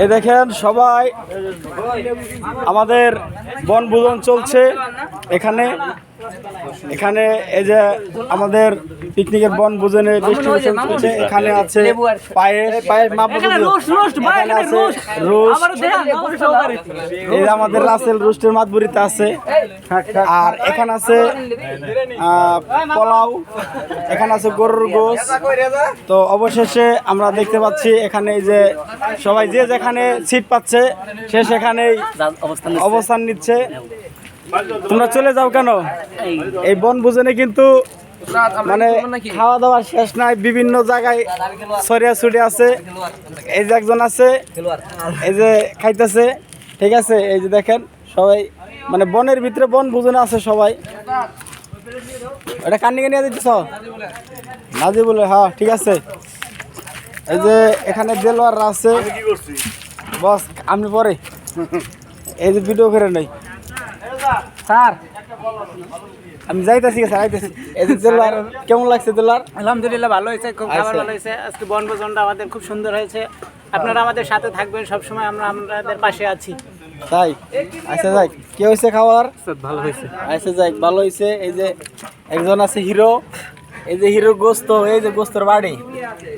এই দেখেন সবাই আমাদের বনভোজন চলছে এখানে। এখানে এই যে আমাদের পিকনিকের বনভোজনে ডিস্ট্রিবিউশন চলছে এখানে আছে পায়েস পায়েস মা এখানে আছে রোস্ট। এই যে আমাদের রাসেল রোস্টের মাতবুরিতে আছে। আর এখানে আছে পোলাও এখানে আছে গরুর গোস তো অবশেষে আমরা দেখতে পাচ্ছি এখানে এই যে সবাই যে যেখানে সিট পাচ্ছে সে সেখানেই অবস্থান নিচ্ছে। তোমরা চলে যাও কেন? এই বনভোজনে কিন্তু মানে খাওয়া দাওয়া শেষ নাই, বিভিন্ন জায়গায় সরিয়া ছুটে আছে। এই যে একজন আছে, এই যে খাইতেছে, ঠিক আছে? এই যে দেখেন, সবাই মানে বনের ভিতরে বন ভোজনে আছে সবাই। এটা কান্দিকে নিয়ে দিতেছ নাজি বলে হ্যাঁ ঠিক আছে। এই যে এখানে দেলোয়ার আছে। বস, আমি পরে। এই যে ভিডিও করে নেই। স্যার। আমি যাইতেছি স্যার আইতেছি। দেলোয়ার কেমন লাগছে দেলোয়ার আলহামদুলিল্লাহ ভালো হয়েছে খুব খাবার আচ্ছা। ভালো হয়েছে। আজকে বনভোজনটা আমাদের খুব সুন্দর হয়েছে। আপনারা আমাদের সাথে থাকবেন সবসময় আমরা আপনাদের পাশে আছি। তাই? আচ্ছা যাই। কি হয়েছে খাওয়ার? ভালো হয়েছে। আচ্ছা যাই ভালো হয়েছে। এই যে একজন আছে হিরো এই যে হিরো গোস্ত এই যে গোস্তর বাড়ি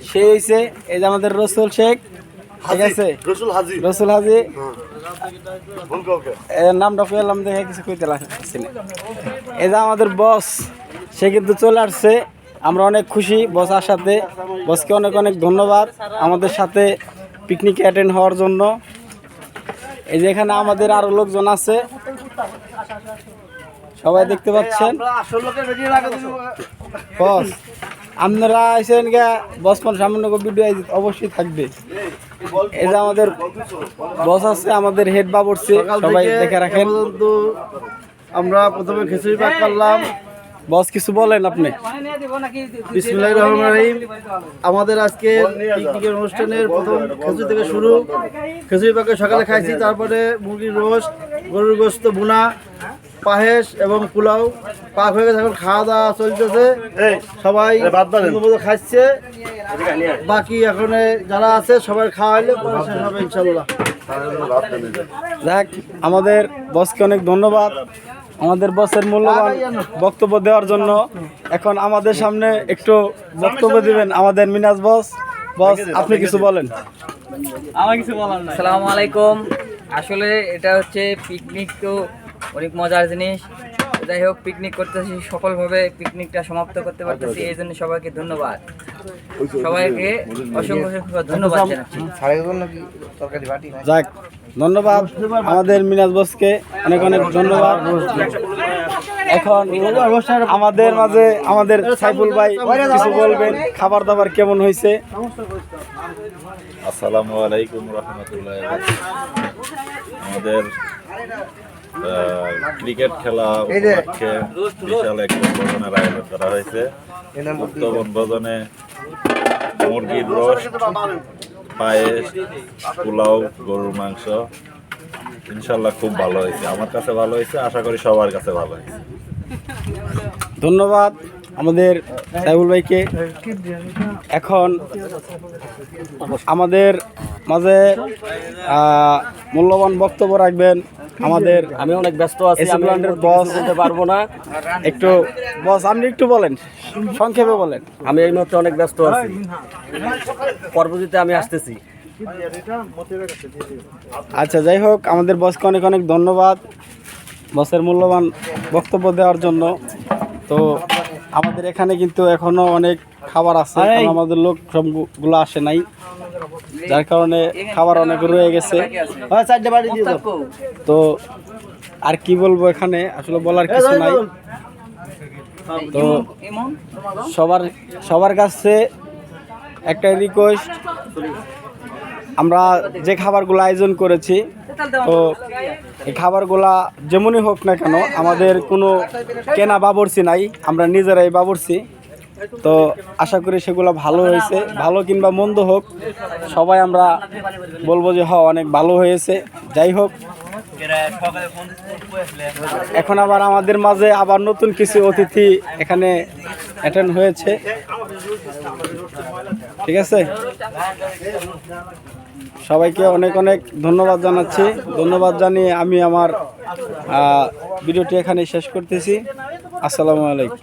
সে হয়েছে এই যে আমাদের রসুল শেখ। ঠিক আছে? রসুল হাজি। রসুল হাজি। এর নামটা পেলাম দেখে কিছু কইতে লাগছে না। এই যে আমাদের বস সে কিন্তু চলে আসছে। আমরা অনেক খুশি বস আসাতে বসকে অনেক অনেক ধন্যবাদ আমাদের সাথে পিকনিকে অ্যাটেন্ড হওয়ার জন্য। এই যে এখানে আমাদের আরও লোকজন আছে। সবাই দেখতে পাচ্ছেন? বস আপনারা আইসেন গা বস সামান্য ভিডিও অবশ্যই থাকবে। এই যে আমাদের বস আছে আমাদের হেড বাবরছে সবাই দেখে রাখেন। আমরা প্রথমে খিচুড়ি পাক করলাম। বস কিছু বলেন আপনি? বিসমুল্লাহ রহমান রহিম। আমাদের আজকে পিকনিকের অনুষ্ঠানের প্রথম খিচুড়ি থেকে শুরু। খিচুড়ি পাকে সকালে খাইছি তারপরে মুরগির রোস্ট গরুর গোস্ত বুনা পায়েস এবং পোলাও পাক হয়ে গেছে এখন খাওয়া দাওয়া চলতেছে। সবাই খাচ্ছে। বাকি এখন যারা আছে সবাই খাওয়াইলে হবে ইনশাল্লাহ যাক আমাদের বসকে অনেক ধন্যবাদ। আমাদের বসের মূল্যবান বক্তব্য দেওয়ার জন্য। এখন আমাদের সামনে একটু বক্তব্য দিবেন আমাদের মিনাজ বস। বস আপনি কিছু বলেন। আমার কিছু বলার আসসালামু আলাইকুম। আসলে এটা হচ্ছে পিকনিক তো অনেক মজার জিনিস। যাই হোক পিকনিক করতেছি সফলভাবে। পিকনিকটা সমাপ্ত করতে পারতেছি। এই জন্য সবাইকে ধন্যবাদ। সবাইকে অসংখ্য অসংখ্য ধন্যবাদ জানাচ্ছি। ধন্যবাদ। আমাদের মিনাজ বসকে অনেক অনেক ধন্যবাদ। এখন আমাদের মাঝে আমাদের সাইফুল ভাই কিছু বলবেন খাবার দাবার কেমন হয়েছে? আসসালামু আলাইকুম রহমতুল্লাহ আমাদের ক্রিকেট খেলা উপলক্ষে বিশাল এক বনভোজনের আয়োজন করা হয়েছে। উক্ত বনভোজনে মুরগির রস পায়েস, পোলাও, গরুর মাংস ইনশাল্লাহ খুব ভালো হয়েছে। আমার কাছে ভালো হয়েছে আশা করি সবার কাছে ভালো হয়েছে। ধন্যবাদ আমাদের সাইবুল ভাইকে। এখন আমাদের মাঝে মূল্যবান বক্তব্য রাখবেন আমাদের আমি অনেক ব্যস্ত আছি বস বলতে পারব না। একটু বস আপনি একটু বলেন সংক্ষেপে বলেন। আমি এই মুহূর্তে অনেক ব্যস্ত আছি। পরবর্তীতে আমি আসতেছি। আচ্ছা যাই হোক আমাদের বসকে অনেক অনেক ধন্যবাদ বসের মূল্যবান বক্তব্য দেওয়ার জন্য। তো আমাদের এখানে কিন্তু এখনও অনেক খাবার আছে আমাদের লোক সবগুলো আসে নাই যার কারণে খাবার অনেক রয়ে গেছে। তো আর কি বলব এখানে? আসলে বলার কিছু নাই। তো সবার সবার কাছে একটা রিকোয়েস্ট আমরা যে খাবারগুলো আয়োজন করেছি, তো এই খাবারগুলা যেমনই হোক না কেন, আমাদের কোনো কেনা বাবরছি নাই, আমরা নিজেরাই বাবরছি তো আশা করি সেগুলো ভালো হয়েছে, ভালো কিংবা মন্দ হোক, সবাই আমরা বলব যে হ অনেক ভালো হয়েছে। যাই হোক, এখন আবার আমাদের মাঝে আবার নতুন কিছু অতিথি এখানে অ্যাটেন্ড হয়েছে। ঠিক আছে? সবাইকে অনেক অনেক ধন্যবাদ জানাচ্ছি। ধন্যবাদ জানিয়ে আমি আমার ভিডিওটি এখানে শেষ করতেছি। আসসালামু আলাইকুম।